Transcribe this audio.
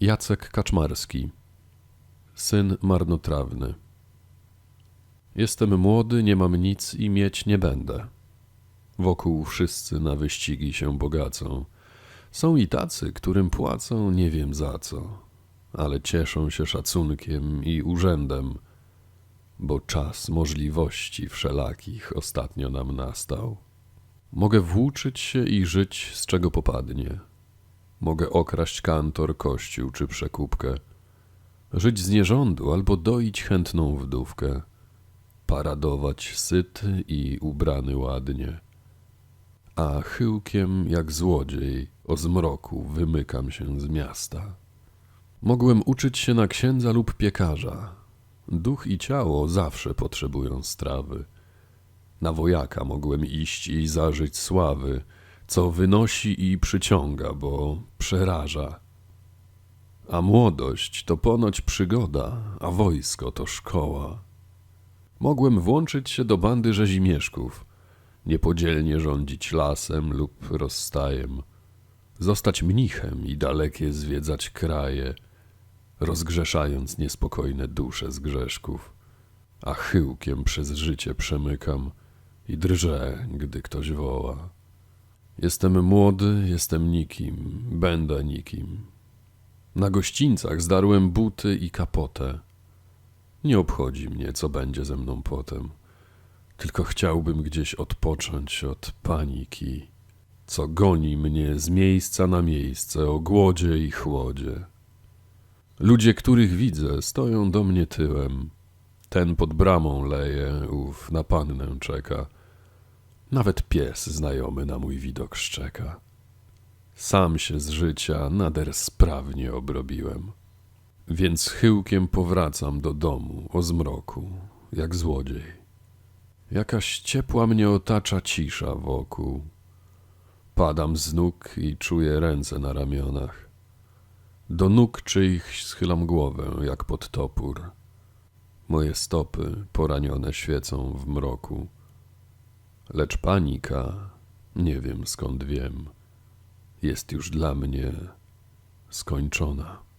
Jacek Kaczmarski, syn marnotrawny. Jestem młody, nie mam nic i mieć nie będę. Wokół wszyscy na wyścigi się bogacą. Są i tacy, którym płacą nie wiem za co, ale cieszą się szacunkiem i urzędem, bo czas możliwości wszelakich ostatnio nam nastał. Mogę włóczyć się i żyć z czego popadnie. Mogę okraść kantor, kościół czy przekupkę. Żyć z nierządu albo doić chętną wdówkę. Paradować syty i ubrany ładnie. A chyłkiem jak złodziej o zmroku wymykam się z miasta. Mogłem uczyć się na księdza lub piekarza. Duch i ciało zawsze potrzebują strawy. Na wojaka mogłem iść i zażyć sławy, co wynosi i przyciąga, bo przeraża. A młodość to ponoć przygoda, a wojsko to szkoła. Mogłem włączyć się do bandy rzezimieszków, niepodzielnie rządzić lasem lub rozstajem, zostać mnichem i dalekie zwiedzać kraje, rozgrzeszając niespokojne dusze z grzeszków, a chyłkiem przez życie przemykam i drżę, gdy ktoś woła. Jestem młody, jestem nikim, będę nikim. Na gościńcach zdarłem buty i kapotę. Nie obchodzi mnie, co będzie ze mną potem. Tylko chciałbym gdzieś odpocząć od paniki, co goni mnie z miejsca na miejsce o głodzie i chłodzie. Ludzie, których widzę, stoją do mnie tyłem. Ten pod bramą leje, ów na pannę czeka. Nawet pies znajomy na mój widok szczeka. Sam się z życia nader sprawnie obrobiłem. Więc chyłkiem powracam do domu o zmroku, jak złodziej. Jakaś ciepła mnie otacza cisza wokół. Padam z nóg i czuję ręce na ramionach. Do nóg czyichś schylam głowę, jak pod topór. Moje stopy poranione świecą w mroku. Lecz panika, nie wiem skąd wiem, jest już dla mnie skończona.